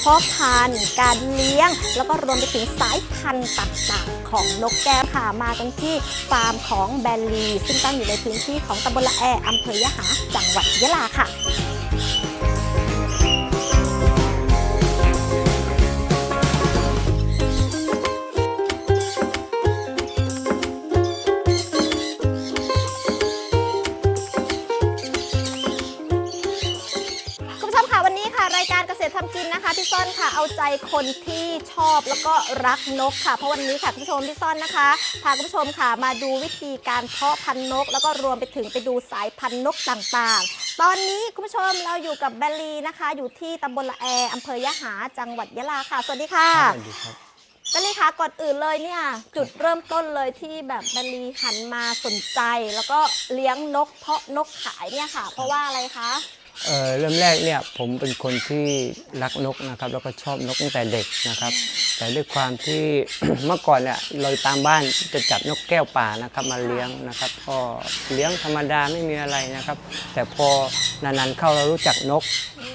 เพาะพันธุ์การเลี้ยง แล้วก็รวมไปถึงสายพันธุ์ต่างๆของนกแก้วค่ะมากันที่ฟาร์มของแบลลี ซึ่งตั้งอยู่ในพื้นที่ของตำบลละแออำเภอยะหา จังหวัดยะลาค่ะ ษตรทำกินนะคะพี่ซ่อนค่ะเอาใจคนที่ชอบแล้วก็รักนกค่ะ เพราะวันนี้ค่ะคุณผู้ชมพี่ซ่อนนะคะพาคุณผู้ชมค่ะมาดูวิธีการเพาะพันธุ์นก แล้วก็รวมไปถึงไปดูสายพันธุ์นกต่างๆ ตอนนี้คุณผู้ชมเราอยู่กับแบลลีนะคะ อยู่ที่ตำบลละแออำเภอยะหาจังหวัดยะลาค่ะ สวัสดีค่ะสวัสดีครับแบลลีคะก่อนอื่นเลยเนี่ยจุดเริ่มต้นเลยที่แบบแบลลีหันมาสนใจ แล้วก็เลี้ยงนกเพาะนกขายเนี่ยค่ะ เพราะว่าอะไรคะ เอ่อเริ่มแรกเนี่ยผมเป็นคนที่รักนกนะครับแล้วก็ชอบนกตั้งแต่เด็กนะครับ แต่ด้วยความที่ เมื่อก่อนเนี่ยเราตามบ้านจะจับนกแก้วป่านะครับมาเลี้ยงนะครับก็เลี้ยงธรรมดาไม่มีอะไรนะครับ แต่พอนานๆเข้าเรารู้จักนก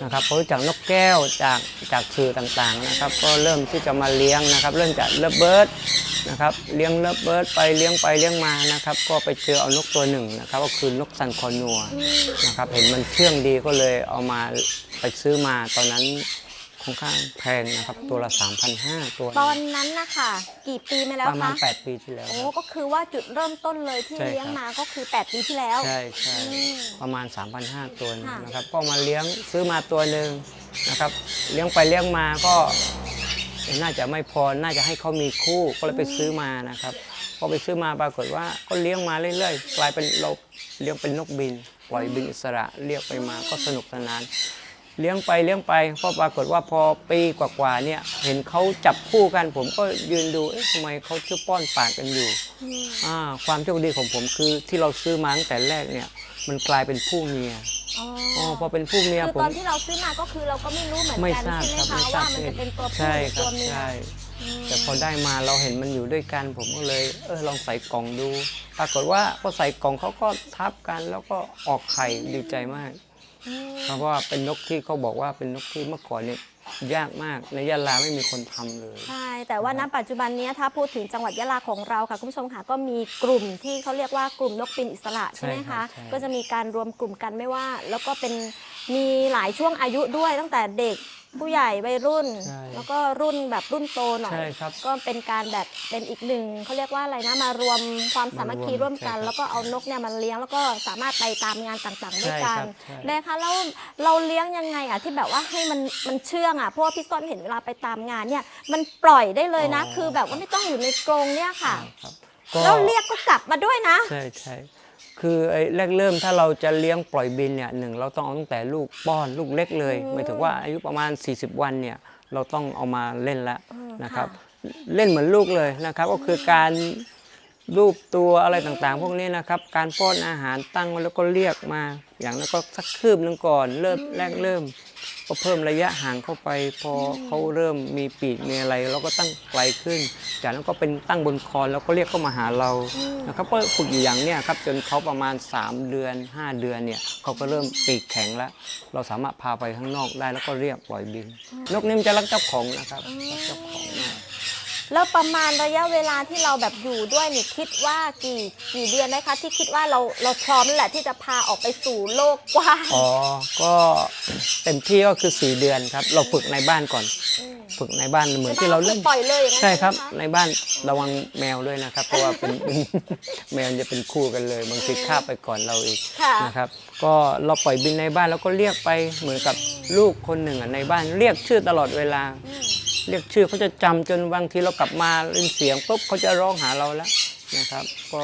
นะครับพอรู้จักนกแก้วจากจากสื่อต่างๆนะครับ ก็เริ่มที่จะมาเลี้ยงนะครับ เริ่มจากเลเบิร์ด นะครับเลี้ยงเลิฟเบิร์ดไปเลี้ยงไปเลี้ยงมานะครับ ก็ไปเจอเอานกตัวหนึ่งนะครับ ก็คือนกซันคอนัวนะครับ เห็นมันเชื่องดีก็เลยเอามาไปซื้อมาตอนนั้นค่อนข้างแพงนะครับตัวละ 3,500ตัวตอนนั้นนะคะกี่ปีมาแล้วประมาณคะ8ปีที่แล้ว โอ้ครับก็คือว่าจุดเริ่มต้นเลยที่ใช่ครับ เลี้ยงมาก็คือ 8 ปีที่แล้ว ใช่ใช่อืมประมาณ 3,500ตัวค่ะ นะครับ ก็มาเลี้ยงซื้อมาตัวหนึ่งนะครับ เลี้ยงไปเลี้ยงมาก็ น่าจะไม่พอน่าจะให้เขามีคู่ก็เลยไปซื้อมานะครับพอไปซื้อมาปรากฏว่าก็เลี้ยงมาเรื่อยๆกลายเป็นเราเลี้ยงเป็นนกบินปล่อยบินอิสระเรียกไปมาก็สนุกสนาน เลี้ยงไปเลี้ยงไปก็ปรากฏว่าพอปีกว่าๆเนี่ยเห็นเขาจับคู่กัน ผมก็ยืนดูเอ๊ะทำไมเขาชื่อป้อนปากกันอยู่อืมอ่าความโชคดีของผมคือที่เราซื้อมาตั้งแต่แรกเนี่ยมันกลายเป็นผู้เมีย อ๋ออ๋อพอเป็นผู้เมียคือผม ตอนที่เราซื้อมาก็คือเราก็ไม่รู้เหมือนไม่กันทราบใช่ไหมครับคะไม่ทราบว่ามันจะเป็นตัวผู้ใช่หรือคตัรัวบเมียใช่อืมแต่พอได้มาเราเห็นมันอยู่ด้วยกันผมก็เลย เออลองใส่กล่องดู ปรากฏว่าพอใส่กล่องเขาก็ทับกัน แล้วก็ออกไข่ดีใจมาก อืมเพราะว่าเป็นนกที่เขาบอกว่าเป็นนกที่เมื่อก่อนเนี่ย ยากมากในยะลาไม่มีคนทำเลย ใช่ แต่ว่าณปัจจุบันเนี้ยถ้าพูดถึงจังหวัดยะลาของเราค่ะ คุณผู้ชมค่ะก็มีกลุ่มที่เขาเรียกว่ากลุ่มนกบินอิสระใช่ไหมใช่ครัคะ บใช่ ก็จะมีการรวมกลุ่มกันไม่ว่า แล้วก็เป็นมีหลายช่วงอายุด้วยตั้งแต่เด็ก ผู้ใหญ่วัยรุ่น ใช่แล้วก็รุ่นแบบรุ่นโตหน่อย ใช่ครับก็เป็นการแบบเป็นอีกหนึ่งเขาเรียกว่าอะไรนะมารวมความสามัคคีมารวมร่วมกัน ใช่ครับแล้วก็เอานกเนี่ยมาเลี้ยงแล้วก็สามารถไปตามงานต่างๆด้วยใช่กัคนรับใช่ แม่คะแล้วเราเลี้ยงยังไงอะที่แบบว่าให้มันมันเชื่องอะเพราะว่าพี่ส้นเห็นเวลาไปตามงานเนี่ยมันปล่อยได้เลยนะ คือแบบว่าไม่ต้องอยู่ในกรงเนี่ยค่ะ ครับแล้วเรียกก็กลับมาด้วยนะ ใช่ใช่ คือไอ้แรกเริ่มถ้าเราจะเลี้ยงปล่อยบินเนี่ยหนึ่งเราต้องเอาตั้งแต่ลูกป้อนลูกเล็กเลยอืมหมายถึงว่าอายุประมาณ 40 วันเนี่ยเราต้องเอามาเล่นแล้วอืมนะครับค่ะเล่นเหมือนลูกเลยนะครับ ก็คือการรูปตัวอะไรต่างๆ พวกนี้นะครับ การป้อนอาหารตั้งไว้แล้วก็เรียกมา อย่างนั้นก็สักคืบหนึงก่อนเริ่มแรกเริ่ม ก็เพิ่มระยะห่างเข้าไป พอเขาเริ่มมีปีกมีอะไรเราก็ตั้งไกลขึ้น จากนั้นก็เป็นตั้งบนคอแล้วก็เรียกเข้ามาหาเรานะครับก็ฝึกอยู่อย่างเนี้ยครับจนเขาประมาณ 3 เดือน 5 เดือนเนี่ยเขาก็เริ่มปีกแข็งแล้ว เราสามารถพาไปข้างนอกได้แล้วก็เรียกปล่อยบิน นกนี่มันจะรักเจ้าของนะครับรักเจ้าของมาก แล้วประมาณระยะเวลาที่เราแบบอยู่ด้วยนี่คิดว่ากี่กี่เดือนนะคะ ที่คิดว่าเราเราพร้อมแล้วแหละที่จะพาออกไปสู่โลกกว้างอ๋อก็เต็มที่ก็คือ4เดือนครับ เราฝึกในบ้านก่อนม ฝึกในบ้านเหมือนที่เราเล่นปล่อยเลยอย่างนั้นใช่ครับไหมะในบ้านระวังแมวด้วยนะครับ เพราะว่าเป็นเป็นแมวจะเป็นคู่กันเลยบางทีคาบไปก่อนเราอีกค่ะนะครับ ก็เราปล่อยบินในบ้านแล้วก็เรียกไปเหมือนกับลูกคนหนึ่งอะในบ้านเรียกชื่อตลอดเวลาอืมเรียกชื่อเขาจะจำจนบางทีเรากลับมาเล่นเสียงปุ๊บเขาจะร้องหาเราแล้วนะครับ ก็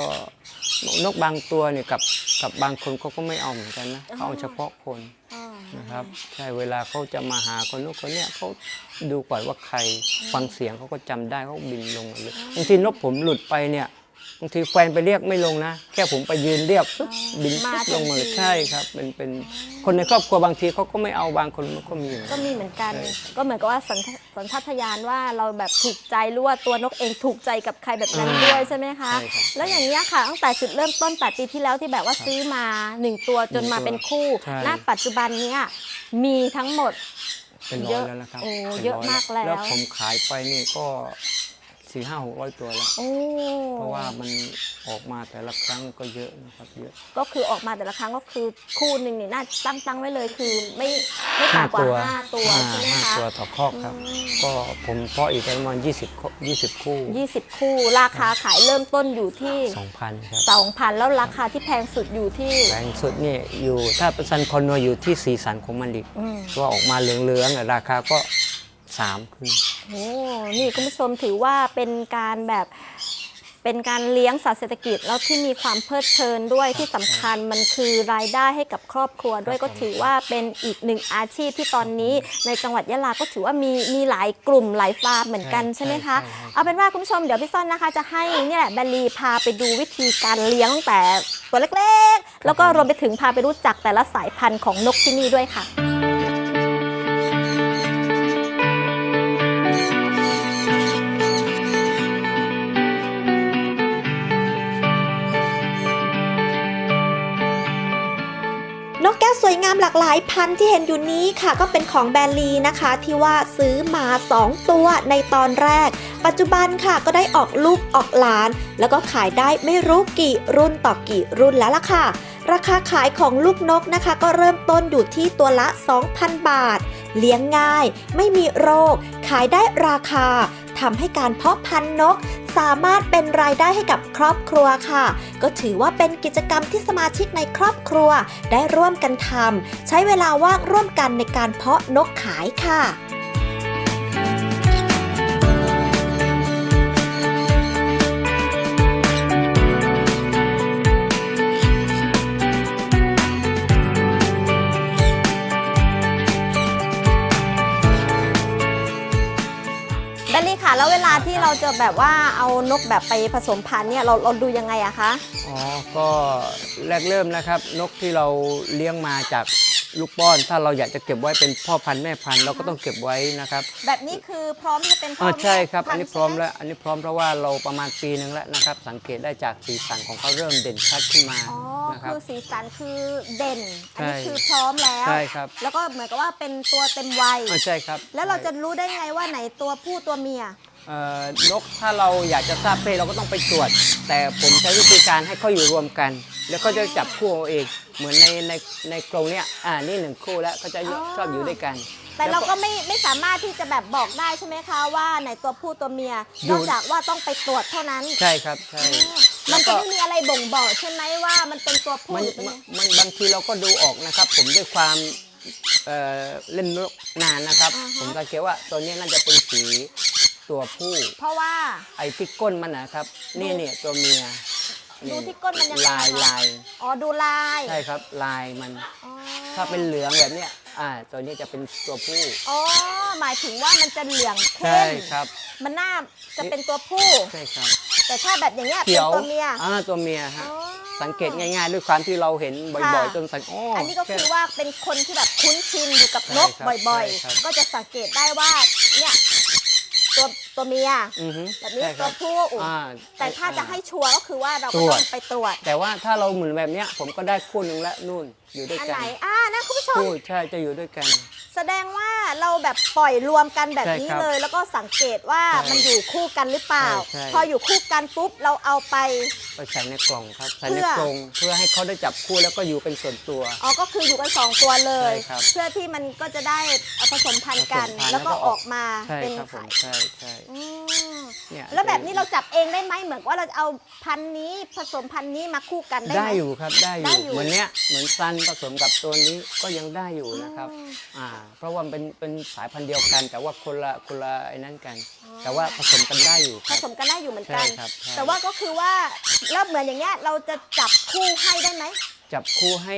นกบางตัวเนี่ยกับกับบางคนเขาก็ไม่เอาเหมือนกันนะเขาเอาเฉพาะคนอ่านะครับใช่เวลาเขาจะมาหาคนนู้นคนเนี้ยเขาดูก่อนว่าใครฟังเสียงเขาก็จำได้เขาบินลงมาเลยบางทีนกผมหลุดไปเนี่ย บางทีแฟนไปเรียกไม่ลงนะ แค่ผมไปยืนเรียกปุ๊บบินมาปุ๊บลงมาเลยทันที ใช่ครับเป็นเป็นคนในครอบครัวบางทีเขาก็ไม่เอาบางคนมันก็มีอยู่ ก็มีเหมือนกัน ใช่ ก็เหมือนกับว่าสัญสัญชาตญาณว่าเราแบบถูกใจหรือว่าตัวนกเองถูกใจกับใครแบบนั้นด้วยใช่ไหมคะ ใช่ครับแล้วอย่างนี้ยค่ะตั้งแต่จุดเริ่มต้น 8 ปีที่แล้วที่แบบว่าซื้อมาหนึ่งตัวจนมาเป็นคู่ใช่ ณปัจจุบันเนี้ยมีทั้งหมด เป็นร้เยอยอะแล้วนะครับโอ้ป็นเยอะร้มากแล้ว แล้วผมขายไปนี่ก็ สี่ห้าหกร้อยตัวแล้ว โอ้เพราะว่ามันออกมาแต่ละครั้งก็เยอะนะครับเยอะ ก็คือออกมาแต่ละครั้งก็คือคู่หนึ่งนี่น่าตั้งตั้งไว้เลยคือไม่ไม่ต่ำกว่าห้าตัวห้าใช่ไหมห้าคะตัวต่อคอกครับอืมก็ผมเพาะอีกประมาณ20คู่20คู่20คู่ราคาขายเริ่มต้นอยู่ที่2,000ครับ2,000แล้วราคาที่แพงสุดอยู่ที่แรงสุดนี่อยู่ถ้าเป็นซันคอนโนอยู่ที่สีสันของมันอีกอืมตัวออกมาเหลืองๆอะราคาก็ สามขึ้นโอ้นี่คุณผู้ชมถือว่าเป็นการแบบเป็นการเลี้ยงสัตว์เศรษฐกิจแล้วที่มีความเพลิดเพลินด้วยที่สำคัญมันคือรายได้ให้กับครอบครัวด้วยครัก็บผมถือว่าเป็นอีกหนึ่งอาชีพที่ตอนนี้ในจังหวัดยะลาก็ถือว่ามีมีหลายกลุ่มหลายฟาร์มเหมือนกันใช่ไหมคะเอาเป็นว่าคุณผู้ชมเดี๋ยวพี่ซ่อนนะคะจะให้เนี่ยแหละแบลลีพาไปดูวิธีการเลี้ยงตั้งแต่ตัวเล็กๆ แล้วก็รวมไปถึงพาไปรู้จักแต่ละสายพันธุ์ของนกที่นี่ด้วยค่ะ วสวยงามหลากหลายพันธุ์ที่เห็นอยู่นี้ค่ะ ก็เป็นของแบรนด์ลีนะคะ ที่ว่าซื้อมา 2 ตัวในตอนแรก ปัจจุบันค่ะก็ได้ออกลูกออกหลาน แล้วก็ขายได้ไม่รู้กี่รุ่นต่อกี่รุ่นแล้วล่ะค่ะ ราคาขายของลูกนกนะคะ ก็เริ่มต้นอยู่ที่ตัวละ 2,000 บาท เลี้ยงง่าย ไม่มีโรค ขายได้ราคาทำให้การเพาะพันธุ์นก สามารถเป็นรายได้ให้กับครอบครัวค่ะ ก็ถือว่าเป็นกิจกรรมที่สมาชิกในครอบครัวได้ร่วมกันทำใช้เวลาว่างร่วมกันในการเพาะนกขายค่ะ แบลลี่ค่ะแล้วเวลาที่เราจะแบบว่าเอานกแบบไปผสมพันธุ์เนี่ยเราเราดูยังไงอะคะ อ๋อ ก็แรกเริ่มนะครับ นกที่เราเลี้ยงมาจากลูกป้อน ถ้าเราอยากจะเก็บไว้เป็นพ่อพันธุ์แม่พันธุ์เราก็ต้องเก็บไว้นะครับแบบนี้คือพร้อมที่จะเป็นพ่อ๋ออใช่ครับพัอันธุ์นี้พร้อมใช่ไหแล้ว อันนี้พร้อมเพราะว่าเราประมาณปีหนึ่งแล้วนะครับ สังเกตได้จากสีสันของเขาเริ่มเด่นชัดขึ้นมาอ๋อนะครับคือสีสันคือเด่น อันนี้ใช่คือพร้อมแล้ว ใช่ครับ แล้วก็เหมือนกับว่าเป็นตัวเต็มวัยอ๋อใช่ครับแล้วเราจะรู้ได้ไงว่าไหนตัวผู้ตัวเมียเอ่อ นกถ้าเราอยากจะทราบเพศเราก็ต้องไปตรวจ แต่ผมใช้วิธีการให้เขาอยู่รวมกัน แล้วเขาจะจับคู่เอาเองเหมือนในในในกรงเนี้ยอ่านี่หนึ่งคู่แล้วเขาจะอ๋อชอบอยู่ด้วยกัน แต่เราก็ไม่ไม่สามารถที่จะแบบบอกได้ใช่ไหมคะว่าไหนตัวผู้ตัวเมียอยู่นอกจากว่าต้องไปตรวจเท่านั้น ใช่ครับใช่มันจะแล้วก็ไม่มีอะไรบ่งบอกใช่ไหมว่ามันเป็นตัวผู้มันหรือเป็นมันมันบางทีเราก็ดูออกนะครับ ผมด้วยความเอ่อเล่นนกนานนะครับ ผมสังเกตว่าตัวนี้น่าจะเป็นสี ตัวผู้ เพราะว่าไอ้ที่ก้นมันนะครับ นี่เนี่ยตัวเมียดูที่ก้นมันยังไงลายคะลายอ๋อดูลายใช่ครับลายมันอ๋อถ้าเป็นเหลืองแบบเนี้ยอ่าตัวนี้จะเป็นตัวผู้อ๋อหมายถึงว่ามันจะเหลืองใช่เข้มครับ มันน่าจะเป็นตัวผู้ใช่ครับ แต่ถ้าแบบอย่างเงี้ยเขีเป็นยวตัวเมียอ่าตัวเมียฮะอ๋อสังเกตง่ายๆ ด้วยความที่เราเห็นบ่อยค่ะๆจนสังอ๋ออัอันนี้ก็คือว่าเป็นคนที่แบบคุ้นชินอยู่กับนกใช่ครับบ่อยใช่ครับๆก็จะสังเกตได้ว่าเนี่ย ตัวตัวเมียอือฮึแบบนี้ใช่คตัรัวบผู้อุ๊ยอ่า แต่ถ้าจะให้ชัวร์ก็คือว่าเราตก็รวจต้องไปตรวจ แต่ว่าถ้าเราเหมือนแบบเนี้ยผมก็ได้คู่หนึ่งแล้วนู่นอยู่ด้วยอันกัไหนนอ่านะคุณผู้ชม คู่ใช่จะอยู่ด้วยกัน แสดงว่าเราแบบปล่อยรวมกันแบบใช่นี้ครับเลย แล้วก็สังเกตว่าใช่มันอยู่คู่กันหรือเปล่า ใช่ใช่ พออยู่คู่กันปุ๊บเราเอาไป ไปใส่ในกล่องครับใส่เพื่ในอ กรงเพื่อให้เขาได้จับคู่แล้วก็อยู่เป็นส่วนตัว อ๋อก็คืออยู่กันสองตัวเลย ใช่ครับเพื่อที่มันก็จะได้ผสมพันธุ์กัน ผสมพันธุ์แล้วก็แล้วก็ออกมาใช่เป็นครับผมไข่ใช่ใช่อืมเนี่ยแล้วแบบนี้เราจับเองได้ไหมเหมือนว่าเราจะเอาพันธุ์นี้ผสมพันธุ์นี้มาคู่กันได้ไหมได้อยู่ครับได้อได้ยู่อยู่เหมือนเนี้ยเหมือนซันผสมกับตัวนี้ก็ยังได้อยู่นะครับอืมอ่าเพราะว่ามันเป็นเป็นสายพันธุ์เดียวกัน แต่ว่าคนละคนละไอ้นั้นกันอ๋อแต่ว่าผสมกันได้อยู่คผรับ สมกันได้อยู่เหมือนกัน ใช่ครับใช่ แต่ว่าก็คือว่าแล้วเหมือนอย่างเงี้ยเราจะจับคู่ให้ได้ไหม จับคู่ให้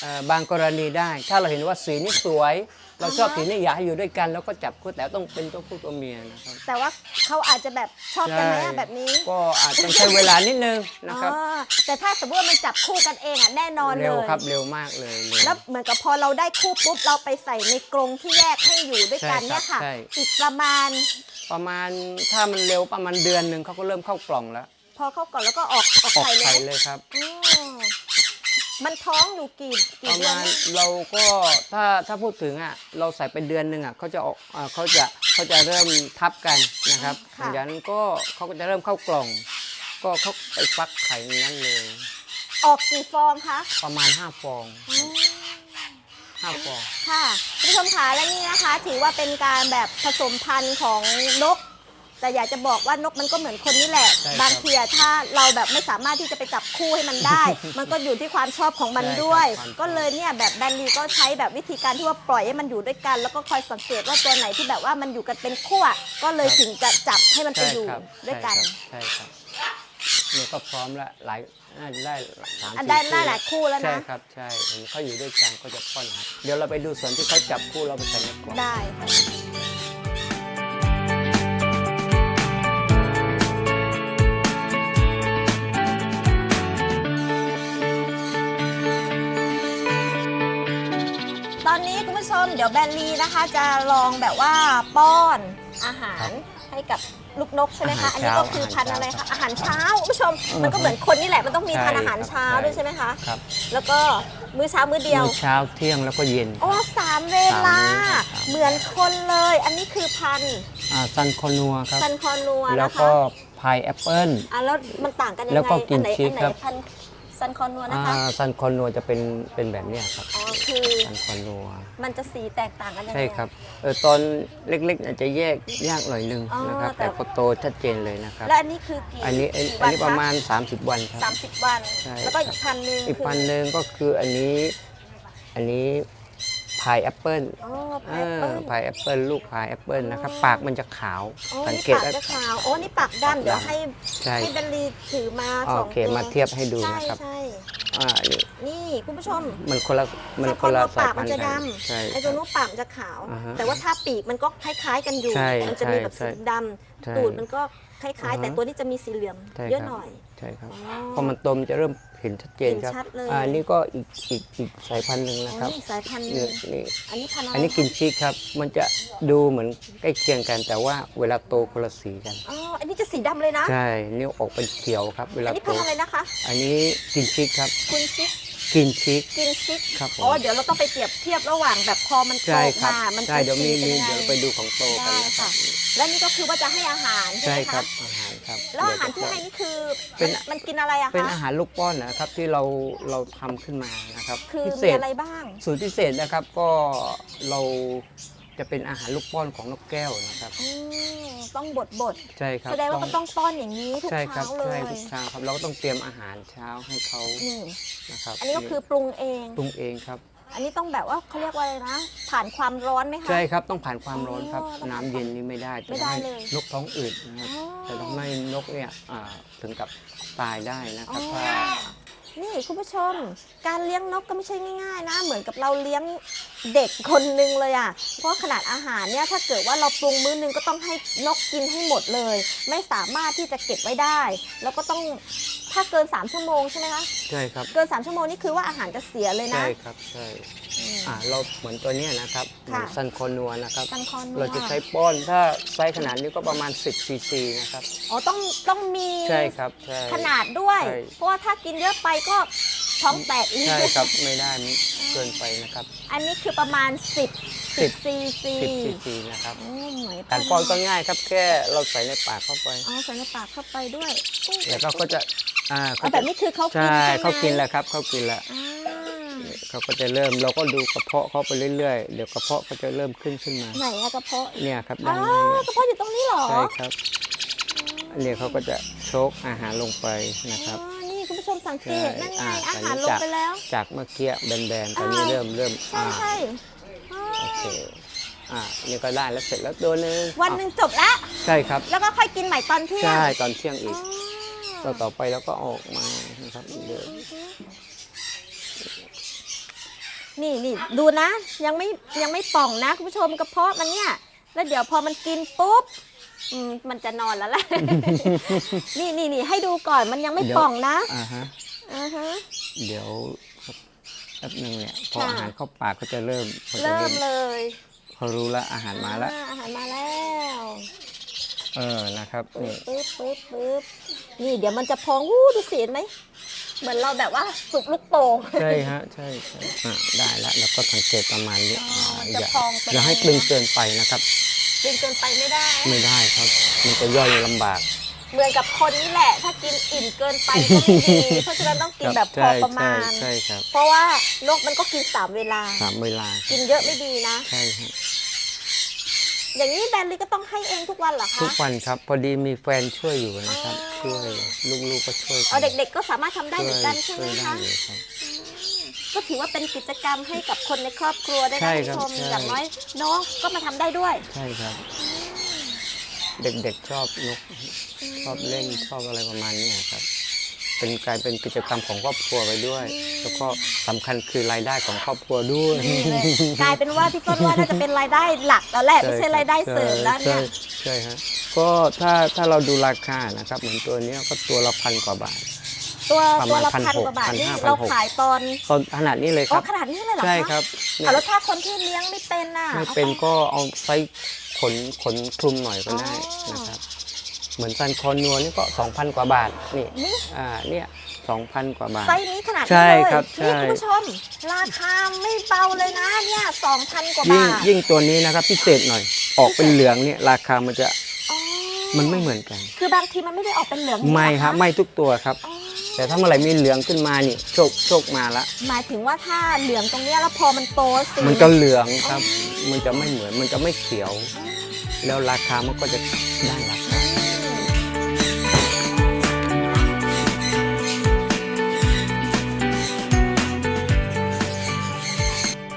เอ่อบางกรณีได้ ถ้าเราเห็นว่าสีนี้สวย เราชอบสีนี้อยากให้อยู่ด้วยกัน แล้วก็จับคู่แต่ต้องเป็นตัวผู้ตัวเมียนะครับแต่ว่าเขาอาจจะแบบชอบกันไหมอะใช่แบบนี้ก็อาจจะใช้เวลานิดนึงนะครับอ๋อแต่ถ้าสมมติว่ามันจับคู่กันเองอะแน่นอนเลเร็วย ครับเร็วมากเลยเร็ว แล้วเหมือนกับพอเราได้คู่ปุ๊บเราไปใส่ในกรงที่แยกให้อยู่ด้วยกันใช่ครับเนี่ยค่ะ ใช่ อีกประมาณ ประมาณถ้ามันเร็วประมาณเดือนหนึ่งเขาก็เริ่มเข้ากล่องแล้ว พอเข้าก่อนแล้วก็ออกออกออกไข่เลไข่ยเลยครับ อ๋อ มันท้องอยู่กี่ปกี่ระเดือนมาณนะเราก็ถ้าถ้าพูดถึงอะเราใส่ไปเดือนหนึ่งอะเขาจะออกอ่าเขาจะเขาจะเริ่มทับกันนะครับหลังจากนั้นก็เขาก็จะเริ่มเข้ากล่อง ก็เขาไปฟักไข่ในนั้นเลย ออกกี่ฟองคะประมาณ 5 ฟองอ๋อ5ฟอง ค่ะคุณผู้ชมคะและนี่นะคะ ถือว่าเป็นการแบบผสมพันธุ์ของนก แต่อยากจะบอกว่านกมันก็เหมือนคนนี่แหละ ใช่ครับบางทีอะถ้าเราแบบไม่สามารถที่จะไปจับคู่ให้มันได้ มันก็อยู่ที่ความชอบของมันใช่ครับด้วย ความชอบ ก็เลยเนี่ยแบบแบนลีก็ใช้แบบวิธีการที่ว่าปล่อยให้มันอยู่ด้วยกัน แล้วก็คอยสังเกตว่าตัวไหนที่แบบว่ามันอยู่กันเป็นคู่อะก็เลยถึงจะจับให้มันไปใช่อยู่ครับด้วยกัน ใช่ครับเนี่ยก็พร้อมแล้วหลายน่าจะได้สามอันสี่ได้คู่ได้หลายคู่แล้วใช่นะครับใช่เห็นเขาอยู่ด้วยกันก็จะป้อนอาหารเดี๋ยวเราไปดูส่วนที่เขาจับคู่เราไปใส่ในกล่อง ได้ค่ะ ตอนนี้คุณผู้ชมเดี๋ยวแบนลีนะคะ จะลองแบบว่าป้อนอาหารให้กับลูกนกใช่ไหมคะ อันนี้ก็คือพันธุ์อะไรคะ อาหารเช้าคุณผู้ชม มันก็เหมือนคนนี่แหละ มันต้องมีทานอาหารเช้าด้วยใช่ไหมคะ ครับ แล้วก็มื้อเช้ามื้อเดียวมื้อเช้าเที่ยงแล้วก็เย็นอ๋อสามเวลาสามเวลาครับเหมือนคนเลย อันนี้คือพันธุ์อ่าซันคอนัวครับซันคอนัวแล้วนะคะก็พายแอปเปิลอะแล้วมันต่างกันยังแล้วไงก็กินอัไหนชีสอัไหนครับพันธุ์ ซันคอนัวนะอ่าคะซันคอนัวจะเป็นเป็นแบบเนี้ยครับอ๋อ คือซันคอนัวมันจะสีแตกต่างกันยังไง ใช่ครับเออตอนเล็กๆอาจจะแยกยากหน่อยนึงอ๋อนะครับ แต่ แต่พอโตชัดเจนเลยนะครับ แล้วอันนี้คือกี่อันนี้อันกี่อันวันนี้ประมาณ 30 วันครับ สามสิบวัน ใช่แล้วก็อีกพันหนึ่งอีกคือพันหนึ่งก็คืออันนี้อันนี้ พายแอปเปิลอ๋อเอแอปอเปิ้ลพายแอปเปิลลูกพายแอปเปิลนะครับปากมันจะขาวอ๋อสังนี่เกตปากได้จะขาวโอ้นี่ปากดำเดี๋ยวให้ใช่ให้เบลลีถือมาสโอองเคตัวมาเทียบให้ดูใช่นะครับใช่อ่านี่นี่คุณผู้ชมมันคนละมันซันคนละอสายปากพัมันนธุ์จะกัดนใช่ำไอ้คตัรัวบนู้นปากมันจะขาวอ่าฮะแต่ว่าถ้าปีกมันก็คล้าย ๆ กันอยู่ใช่มันจะมีแบบใช่สีดใช่ำตูดมันก็คล้ายๆอ่าฮะแต่ตัวนี้จะมีสีเหลืองใช่เยอะครับหน่อย ใช่ครับอ๋อพอมันโตมันจะเริ่มเห็นชัดเจนครับ เห็นชัดเลยอ่านี่ก็อีกอีกอีกสายพันธุ์หนึ่งอ๋อนะครับนี่สายพันธุ์หนี่นึ่งนี่อันนี้พันธุ์อะไรอันนี้กินชีสครับ มันจะดูเหมือนใกล้เคียงกัน แต่ว่าเวลาโตคนละสีกัน อ๋ออันนี้จะสีดำเลยนะ ใช่ นิ้วออกเป็นเขียวครับ เวอัลานนี้โต พันธุ์อะไรนะคะ อันนี้กินชีสครับ คุณซิก กินชีสกินซิกครับผม อ๋อเดี๋ยวเราต้องไปเปรียบเทียบระหว่างแบบพอมันโตใช่ครับมามันใช่เป็นเดี๋ยวมีสีมีเป็นยังไง เดี๋ยวไปดูของโตกันได้นะครัค่ะบและนี่ก็คือว่าจะให้อาหารใช่ใช่ไหมครัคะบอาหารครับแล้วอาหารที่เดี๋ยวให้จะนี่คือเป็น มันมันกินอะไรอะเป็นคะอาหารลูกป้อนนะครับที่เราเราทำขึ้นมานะครับคือพิเศมีษอะไรบ้าง สูตรพิเศษนะครับก็เรา จะเป็นอาหารลูกป้อนของนกแก้วนะครับ อืมต้องบดบดใช่ครับแสดงว่าก็ต้องป้อนอย่างนี้ทุกใช่ครัเช้าบเลใช่ยทุกเช้าครับเราก็ต้องเตรียมอาหารเช้าให้เขานี่นะครับอันนี้ก็คือปรุงเอง ปรุงเองครับ อันนี้ต้องแบบว่าเขาเรียกว่าอะไรนะ ผ่านความร้อนไหมคะ ใช่ครับต้องผ่านความร้อนครับ อ๋อต้องผ่านน้ำเย็นนี่ไม่ได้ไม่จะได้ทำให้เลย นกท้องอืดนะครับ อ๋อจะทำให้นกเนี่ยอ่าถึงกับตายได้นะคอ๋รับอถ้า นี่คุณผู้ชม การเลี้ยงนกก็ไม่ใช่ง่าย ๆ นะ เหมือนกับเราเลี้ยงเด็กคนหนึงเลยอะ เพราะขนาดอาหารเนี่ยถ้าเกิดว่าเราปรุงมื้อนึงก็ต้องให้นกกินให้หมดเลย ไม่สามารถที่จะเก็บไว้ได้ แล้วก็ต้อง ถ้าเกิน 3 ชั่วโมงใช่ไหมคะ ใช่ครับ เกิน 3 ชั่วโมงนี่คือว่าอาหารจะเสียเลยนะ ใช่ครับใช่อืม อ่าเราเหมือนตัวเนี้ยนะครับเหมือนค่ะซันคอนัวนะครับซันคอนัวเราจะใช้ป้อนถ้าไซส์ขนาดนี้ก็ประมาณ 10ซีซีนะครับ อ๋อต้องต้องมีใช่ครับใช่ ขนาดด้วย ใช่ เพราะว่าถ้ากินเยอะไปก็ ท้องแตกอีกใช่ครับไม่ได้เกินไปนะครับอันนี้คือประมาณ 10 10ซีซี10ซีซีนะครับโอ้เหมยการป้อนก็ง่ายครับแค่เราใส่ในปากเข้าไปอ๋อใส่ในปากเข้าไปด้วยแล้วก็ก็จะอ่าเอาเขาแบจะบนี้คือเขากินใช่ใช่ไหมเขากินแล้วครับเขากินแล้วอ่าเขาก็จะเริ่มเราก็ดูกระเพาะเขาไปเรื่อยๆ เดี๋ยวกระเพาะเขาจะเริ่มขึ้นขึ้นมาไหนอะกระเพาะเนี่ยครับอ๋ด้าอนในเนี่ยกระเพาะอยู่ตรงนี้เหรอใช่ครับอันนี้เขาก็จะโชกอาหารลงไปนะครับอ๋อนี่ คุณผู้ชมสังเกตใช่นั่นไงอ่าอาหารตอนนี้ลงจากไปแล้ว จากเมื่อกี้แบนๆตอนนี้อ่าเริ่มเริ่มใช่อ่าใช่อ๋อโอเคอ่านี่ก็ได้แล้วเสร็จแล้วตัวหนึงวันหนึ่งจบแล้วใช่ครับ แล้วก็ค่อยกินใหม่ตอนเที่ยงใช่ตอนเที่ยงอีกอ๋อต่อต่อไปแล้วก็ออกมานะครับเดี๋ยวนี่นี่ดูนะ ยังไม่ยังไม่ป่องนะคุณผู้ชมกระเพาะมันเนี่ย แล้วเดี๋ยวพอมันกินปุ๊บ อืมมันจะนอนแล้วแหละ นี่นี่นี่ให้ดูก่อนมันยังไม่เดี๋ยว ป่องนะอ่าฮะอ่าฮะ เดี๋ยวแป๊บนึงเนี่ย พอค่ะ อาหารเข้าปากก็จะเริ่มเขาจะเริ่มเลยเขารู้แล้วอาหารมาแล้วอ่อาหารมาแล้วเออนะครับนี่ปึ๊บปึ๊บปึ๊บนี่เดี๋ยวมันจะพองวู้ดูสีเห็นไหมเหมือนเราแบบว่าสุกลูกโป่ง ใช่ฮะใช่ใช่อะได้แล้วแล้วก็สังเกตประมาณนี้อ๋อมันอย่าจะพองตรงอย่าให้นี้ ตึงเกินไปนะครับ กินเกินไปไม่ได้ ไม่ได้ครับ มันจะย่อยลำบาก เหมือนกับคนนี่แหละ ถ้ากินอิ่มเกินไปก็ไม่ดีเพราะฉะนั้นต้องกินแบบพอใช่ประมาณใช่ใช่ครับ เพราะว่านกมันก็กินสามเวลาสามเวลา กินเยอะไม่ดีนะ ใช่ฮะอย่างนี้แบรนด์ลีก็ต้องให้เองทุกวันเหรอทุคะกวันครับ พอดีมีแฟนช่วยอยู่นะครับอ๋อช่วยลูกๆก็ช่วยกัเอาเด็กๆก็สามารถทำได้เหมือนกันใช่ไหมช่วยได้คะอยู่ครับ ก็ถือว่าเป็นกิจกรรมให้กับคนในครอบครัวได้ใช่นะครัคุบณผู้ชมใช่ อย่างน้อยน้องก็มาทำได้ด้วยใช่ครับ เด็กๆชอบนกชอบเล่นชอบอะไรประมาณเนี้ยครับ เป็นกลายเป็นกิจกรรมของครอบครัวไปด้วย แล้วก็สำคัญคือรายได้ของครอบครัวด้วย นี่เลยกลายเป็นว่าพี่ต้นว่าน่าจะเป็นรายได้หลักแล้วแหละไม่ใช่รายได้เสริมแล้วเนี่ย ใช่ใช่ฮะก็ถ้าถ้าเราดูราคานะครับ เหมือนตัวเนี้ยก็ตัวละพันกว่าบาท ตัวประตัวมาณละพัน1,600กว่าบาทนี่1,500เราขายตอนตอนขนาดนี้เลยคอ๋อรับ ขนาดนี้เลยเหรอคะใช่ครับเนี่ย อะแล้วถ้าคนที่เลี้ยงไม่เป็นน่ะไม่อาเป็นไปก็เอาไซส์ขนขนคลุมหน่อยก็ได้อ๋อ นะครับ เหมือนซันคอนัวนี่ก็ 2,000 กว่าบาทนี่นี่ อ่าเนี่ย2,000 กว่าบาท ไซส์นี้ขนาดนี้ใช่เลยครับใช่ นี่คุณผู้ชม ราคาไม่เบาเลยนะเนี่ยสองพันกว่ายิ่งบาทยิ่งตัวนี้นะครับพิเศษหน่อย ออกเป็นเหลืองเนี่ยราคามันจะอ๋อมันไม่เหมือนกัน คือบางทีมันไม่ได้ออกเป็นเหลืองไม่นี่นะฮะไม่ทุกตัวครับ อ๋อ แต่ถ้าเมื่อไหร่มีเหลืองขึ้นมานี่โชคโชคมาละหมายถึงว่าถ้าเหลืองตรงเนี้ยแล้วพอมันโตสีมันจะเหลืองครับ มันจะไม่เหมือนมันจะไม่เขียว แล้วราคามันก็จะได้ราคา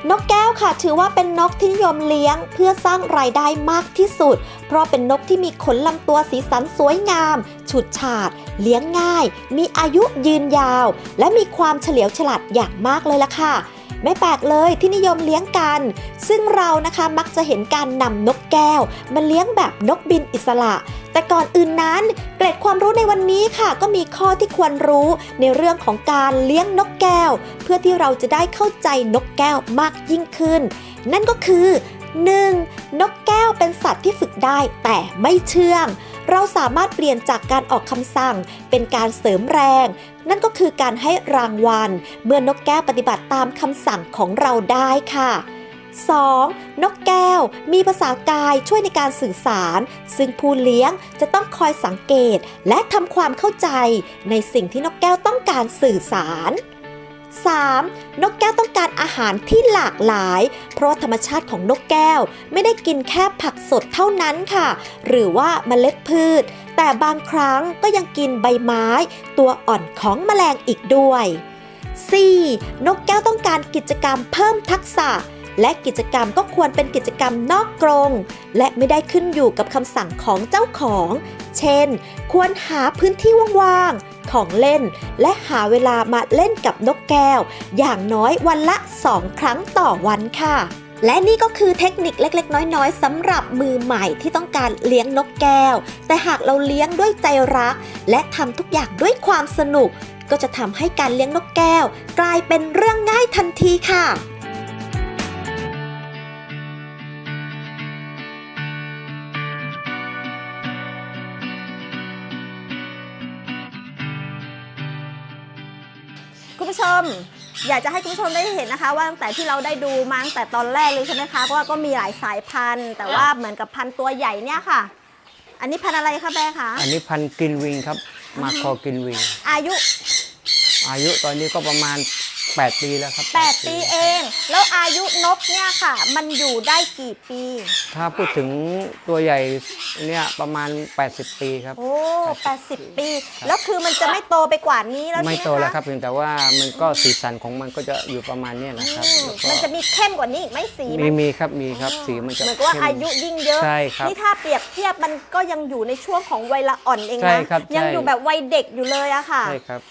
นกแก้วค่ะถือว่าเป็นนกที่นิยมเลี้ยงเพื่อสร้างรายได้มากที่สุด เพราะเป็นนกที่มีขนลำตัวสีสันสวยงาม ฉุดฉาด เลี้ยงง่าย มีอายุยืนยาว และมีความเฉลียวฉลาดอย่างมากเลยล่ะค่ะไม่แปลกเลยที่นิยมเลี้ยงกัน ซึ่งเรานะคะมักจะเห็นการนำนกแก้วมาเลี้ยงแบบนกบินอิสระ แต่ก่อนอื่นนั้น เกร็ดความรู้ในวันนี้ค่ะ ก็มีข้อที่ควรรู้ในเรื่องของการเลี้ยงนกแก้ว เพื่อที่เราจะได้เข้าใจนกแก้วมากยิ่งขึ้น นั่นก็คือ 1. นกแก้วเป็นสัตว์ที่ฝึกได้แต่ไม่เชื่อง เราสามารถเปลี่ยนจากการออกคำสั่งเป็นการเสริมแรง นั่นก็คือการให้รางวัล เมื่อนกแก้วปฏิบัติตามคำสั่งของเราได้ค่ะ 2. นกแก้วมีภาษากายช่วยในการสื่อสาร ซึ่งผู้เลี้ยงจะต้องคอยสังเกตและทำความเข้าใจในสิ่งที่นกแก้วต้องการสื่อสาร 3. นกแก้วต้องการอาหารที่หลากหลาย เพราะธรรมชาติของนกแก้วไม่ได้กินแค่ผักสดเท่านั้นค่ะ หรือว่าเมล็ดพืช แต่บางครั้งก็ยังกินใบไม้ ตัวอ่อนของแมลงอีกด้วย 4. นกแก้วต้องการกิจกรรมเพิ่มทักษะ และกิจกรรมก็ควรเป็นกิจกรรมนอกกรง และไม่ได้ขึ้นอยู่กับคำสั่งของเจ้าของ เช่น ควรหาพื้นที่ว่างๆ ของเล่น และหาเวลามาเล่นกับนกแก้ว อย่างน้อยวันละ 2 ครั้งต่อวันค่ะและนี่ก็คือเทคนิคเล็ก ๆ น้อย ๆสำหรับมือใหม่ที่ต้องการเลี้ยงนกแก้ว แต่หากเราเลี้ยงด้วยใจรัก และทำทุกอย่างด้วยความสนุก ก็จะทำให้การเลี้ยงนกแก้ว กลายเป็นเรื่องง่ายทันทีค่ะ ม อยากจะให้คุณผู้ชมได้เห็นนะคะ ว่าตั้งแต่ที่เราได้ดูมาตั้งแต่ตอนแรกเลยใช่ไหมคะว่าก็มีหลายสายพันธุ์ แต่ว่าเหมือนกับพันธุ์ตัวใหญ่เนี่ยค่ะ อันนี้พันธุ์อะไรคะแบร์คะอันนี้พันธุ์กินวิงครับ มาคอกินวิงอายุ อายุตอนนี้ก็ประมาณ 8 ปีแล้วครับ8ปีเอง แล้วอายุนกเนี่ยค่ะ มันอยู่ได้กี่ปี ถ้าพูดถึงตัวใหญ่เนี่ยประมาณ 80 ปีครับ โอ้80ปี แล้วคือมันจะไม่โตไปกว่านี้แล้วใช่ไหมไม่คะโตแล้วครับเพียงแต่ว่ามันก็สีสันของมันก็จะอยู่ประมาณเนี้ยนะครับอืมแล้วก็มันจะมีเข้มกว่านี้อีกไหมสีมีนมีครับมีครับสีมันจะเหมือนกับว่าเข้ม อายุยิ่งเยอะ ใช่ครับนี่ถ้าเปรียบเทียบมันก็ยังอยู่ในช่วงของวัยละอ่อนเองใช่นะครับยังใช่ อยู่แบบวัยเด็กอยู่เลยอะค่ะ ใช่ครับ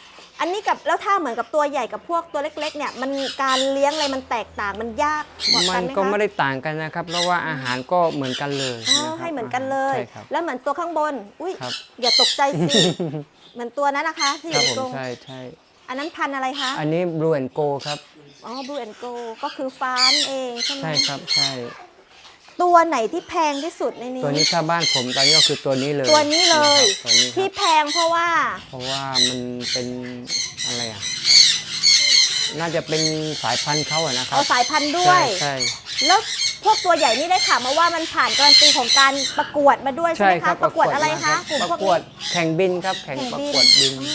อันนี้กับแล้วถ้าเหมือนกับตัวใหญ่กับพวกตัวเล็กๆเนี่ยมันการเลี้ยงอะไรมันแตกต่างมันยากกว่ามักันนไหมก็คะไม่ได้ต่างกันนะครับ เพราะว่าอาหารก็เหมือนกันเลยอ๋อนะครับให้เหมือนกันเลย ใช่ครับ แล้วเหมือนตัวข้างบน อุ้ยครับ อย่าตกใจสิเหมือนตัวนั้นนะคะที่อครับยู่ในผกรมงใช่ใช่อันนั้นพันธุ์อะไรคะอันนี้บลูแอนโกครับ อ๋อ Blue and Go ก็คือฟ้านเองใช่ไหมใช่ครับใช่ ตัวไหนที่แพงที่สุดในนี้ ตัวนี้ถ้าบ้านผมตอนนี้ก็คือตัวนี้เลยตัวนี้เลยนะครับตัวนี้คที่รับแพงเพราะว่า เพราะว่ามันเป็นอะไรอะ น่าจะเป็นสายพันธุ์เขาอะนะครัเอาบสายพันธุ์ด้วย ใช่ แล้วพวกตัวใหญ่นี่ได้ข่าวมาว่ามันผ่านการันตีของการประกวดมาด้วยใช่ใช่ไหมครัคะ บประกวดอะไรมาคะรับกลุ่มปพวกระกวดนี้ แข่งบินครับ แข่งแข่งประบินกวดบินอ๋อ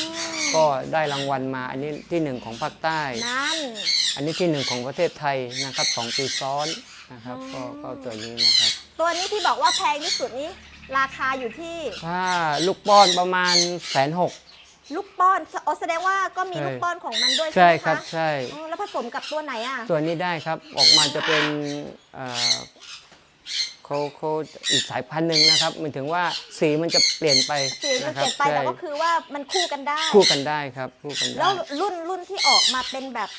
ก็ได้รางวัลมา อันนี้ที่หนึ่งของภาคใต้ นั่น อันนี้ที่หนึ่งของประเทศไทยนะครับสองปีซ้อน นะครับอ๋ก็อก็ตัวนี้นะครับ ตัวนี้ที่บอกว่าแพงที่สุดนี้ ราคาอยู่ที่ถ้าลูกป้อนประมาณแสนหก ลูกป้อนอ๋อแสดงว่าก็มีใช่ ลูกป้อนของมันด้วยใช่ใช่ไหมครัคะบใช่ อ๋อแล้วผสมกับตัวไหนอะตัวนี้ได้ครับออกมาจะเป็นเอ่อเขาเขาอีกสายพันธุ์หนึ่งนะครับหมายถึงว่าสีมันจะเปลี่ยนไปสีมันนะคเปรับลี่ยนไปใช่แต่ก็คือว่ามันคู่กันได้ คู่กันได้ครับคู่กันได้แล้วรุ่นรุ่นที่ออกมาเป็นแบบ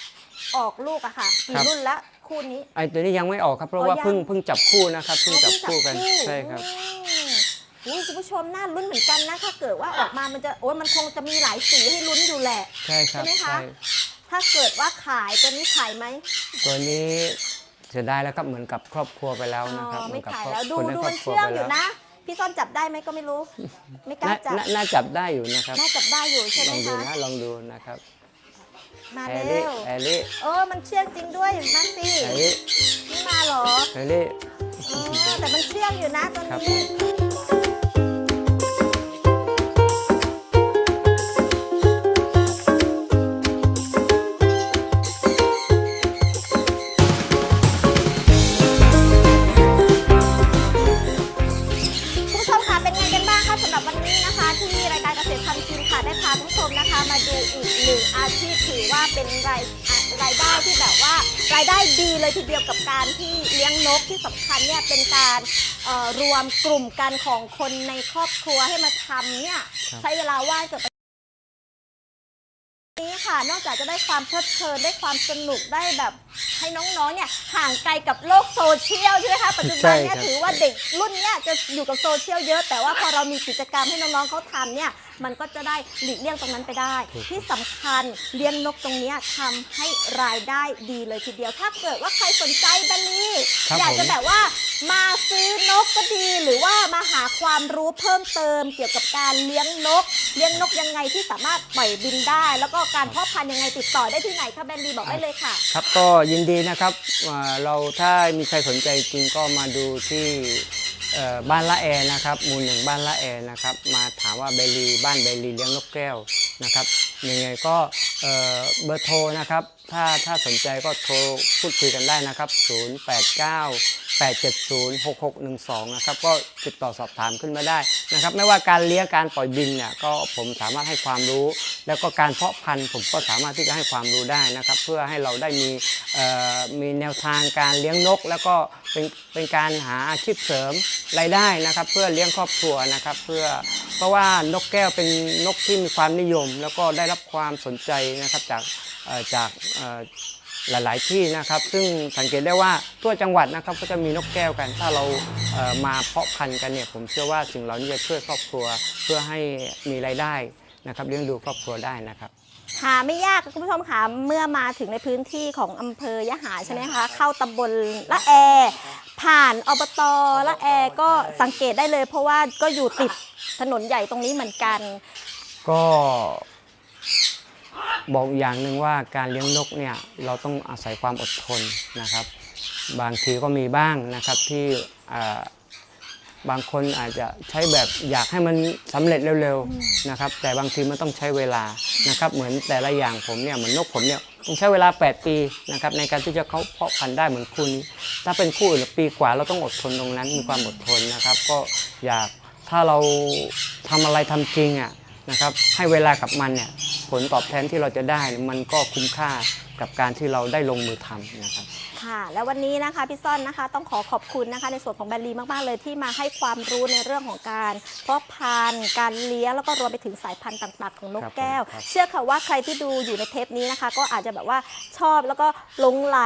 ออกลูกอะค่ะกี่ครับ รุ่นละ คู่นี้ไอ้ตัวนี้ยังไม่ออกครับเพราะอ๋อว่ายังเพิ่งเพิ่งจับคู่นะครับเพิ่งจับคู่กันอ๋อเพิ่งจับใช่ครับอืมอุ้ยคุณผู้ชมน่าลุ้นเหมือนกันนะถ้าเกิดว่าออกมามันจะโอ้ยมันคงจะมีหลายสีให้ลุ้นอยู่แหละใช่ครับใช่ไหมคะใช่ถ้าเกิดว่าขายตัวนี้ขายไหมตัวนี้เสียดายแล้วครับเหมือนกับครอบครัวไปแล้วอ๋นะครับอเหมืไม่อนกับขายครอบแล้วดูคนในดูครอมับนครัวเชื่องไปอแล้ยู่วนะพี่ซ่อนจับได้ไหมก็ไม่รู้ ไม่กล้าน่าจับน่าน่าจับได้อยู่นะครับ น่าจับได้อยู่ใช่ไหลมองดูคะนะลองดูนะครับ มาแอเร็รี่วแอรี่เออมันเชื่องจริงด้วยมาสิแอรี่นี่มาเหรอ แอรี่อ๋อแต่มันเชื่องอยู่นะตัวครับนี้คุ นึ่งอาชีพถือว่าเป็นรายอะรายได้ที่แบบว่ารายได้ดีเลยทีเดียวกับการที่เลี้ยงนกที่สำคัญเนี่ยเป็นการเอ่อรวมกลุ่มกันของคนในครอบครัวให้มาทำเนี่ยครับใช้เวลาว่างเกิดนี้ค่ะ นอกจากจะได้ความเพลิดเพลินได้ความสนุกได้แบบให้น้องๆเนี่ยห่างไกลกับโลกโซเชียลใช่ไหมคะปัจจุบันเนี่ยใช่ครับถือว่าเด็กรุ่นเนี้ยจะอยู่กับโซเชียลเยอะ แต่ว่าพอเรามีกิจกรรมให้น้องๆเขาทำเนี่ย มันก็จะได้หลีกเลี่ยงตรงนั้นไปได้ ที่สำคัญเลี้ยงนกตรงเนี้ยทำให้รายได้ดีเลยทีเดียว ถ้าเกิดว่าใครสนใจบันนี้ ครับอยากจะผม แบบว่ามาซื้อนกก็ดี หรือว่ามาหาความรู้เพิ่มเติม เกี่ยวกับการเลี้ยงนก เลี้ยงนกยังไงที่สามารถปล่อยบินได้ แล้วก็การเพาะพันธุ์ยังไงติดต่อได้ที่ไหนคะแบนดีบอกได้เลยค่ะ ครับก็ยินดีนะครับอ่าเราถ้ามีใครสนใจจริงก็มาดูที่เอ่อ บ้านละแอนะครับหมู่หนึ่งบ้านละแอนะครับมาถามว่าเบลีบ้านเบลีเลี้ยงนกแก้วนะครับยังไงก็เอ่อเบอร์โทรนะครับ ถ้าถ้าสนใจก็โทรพูดคุยกันได้นะครับ 089 870 6612 นะครับ ก็ติดต่อสอบถามขึ้นมาได้นะครับ ไม่ว่าการเลี้ยงการปล่อยบินเนี่ยก็ผมสามารถให้ความรู้ แล้วก็การเพาะพันธุ์ผมก็สามารถที่จะให้ความรู้ได้นะครับ เพื่อให้เราได้มีมีแนวทางการเลี้ยงนก แล้วก็เป็นเป็นการหาอาชีพเสริมรายได้นะครับ เพื่อเลี้ยงครอบครัวนะครับ เพื่อเพราะว่านกแก้วเป็นนกที่มีความนิยม แล้วก็ได้รับความสนใจนะครับจาก จากเอ่อหลาย ๆ ที่นะครับ ซึ่งสังเกตได้ว่าทั่วจังหวัดนะครับก็จะมีนกแก้วกัน ถ้าเราเอ่อมาเพาะพันธุ์กันเนี่ยผมเชื่อว่าสิ่งเหล่านี้จะช่วยครอบครัวเพื่อให้มีรายได้นะครับเลี้ยงดูครอบครัวได้นะครับหาไม่ยากคุณผู้ชมค่ะเมื่อมาถึงในพื้นที่ของอำเภอยะหาใช่ไหมคะเข้าตำบลละแอ ผ่านอบตละแอก็สังเกตได้เลย เพราะว่าก็อยู่ติดถนนใหญ่ตรงนี้เหมือนกัน ก็ บอกอย่างหนึ่งว่าการเลี้ยงนกเนี่ยเราต้องอาศัยความอดทนนะครับ บางทีก็มีบ้างนะครับที่บางคนอาจจะใช้แบบอยากให้มันสำเร็จเร็วๆนะครับ แต่บางทีมันต้องใช้เวลานะครับ เหมือนแต่ละอย่างผมเนี่ยเหมือนนกผมเนี่ยต้องใช้เวลา 8 ปีนะครับในการที่จะเขาเพาะพันธุ์ได้เหมือนคู่นี้ถ้าเป็นคู่อื่นปีกว่าเราต้องอดทนตรงนั้นมีความอดทนนะครับ ก็อยากถ้าเราทำอะไรทำจริงอะนะครับ ให้เวลากับมันเนี่ย ผลตอบแทนที่เราจะได้ มันก็คุ้มค่ากับการที่เราได้ลงมือทำนะครับ ค่ะ แล้ววันนี้นะคะพี่ซ่อนนะคะ ต้องขอขอบคุณนะคะ ในส่วนของแบรนด์ลีมาก ๆ เลยที่มาให้ความรู้ในเรื่องของการเพาะพันธุ์การเลี้ยงแล้วก็รวมไปถึงสายพันธุ์ต่างๆ ของนกครับผมแก้วครับ เชื่อค่ะว่าใครที่ดูอยู่ในเทปนี้นะคะ ก็อาจจะแบบว่าชอบแล้วก็หลงไหล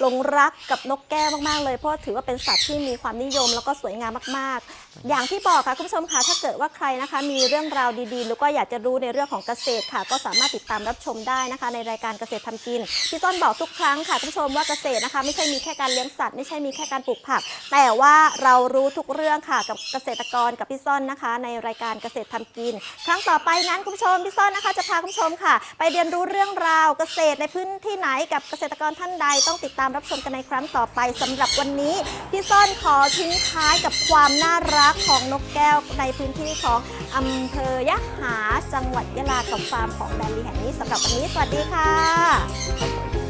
หลงรักกับนกแก้วมากๆเลยเพราะถือว่าเป็นสัตว์ที่มีความนิยมแล้วก็สวยงามมากๆอย่างที่บอกค่ะคุณผู้ชมคะถ้าเกิดว่าใครนะคะ มีเรื่องราวดีๆ หรือก็อยากจะรู้ในเรื่องของเกษตรค่ะ ก็สามารถติดตามรับชมได้นะคะ ในรายการเกษตรทำกินพี่ต้นบอกทุกครั้งค่ะคุณผู้ชมว่าเกษตรนะคะ ไม่ใช่มีแค่การเลี้ยงสัตว์ไม่ใช่มีแค่การปลูกผัก แต่ว่าเรารู้ทุกเรื่องค่ะกับเกษตรกรกับพี่ซ่อนนะคะ ในรายการเกษตรทำกิน ครั้งต่อไปนั้นคุณผู้ชมพี่ซ่อนนะคะ จะพาคุณผู้ชมค่ะ ไปเรียนรู้เรื่องราวเกษตรในพื้นที่ไหนกับเกษตรกรท่านใดต้องติดตามรับชมกันในครั้งต่อไปสำหรับวันนี้พี่ซ่อนขอทิ้งท้ายกับความน่ารักรักของนกแก้วในพื้นที่ของอำเภอยะหาจังหวัดยะลากับฟาร์มของแบรนด์ลีแห่งนี้สำหรับวันนี้สวัสดีค่ะ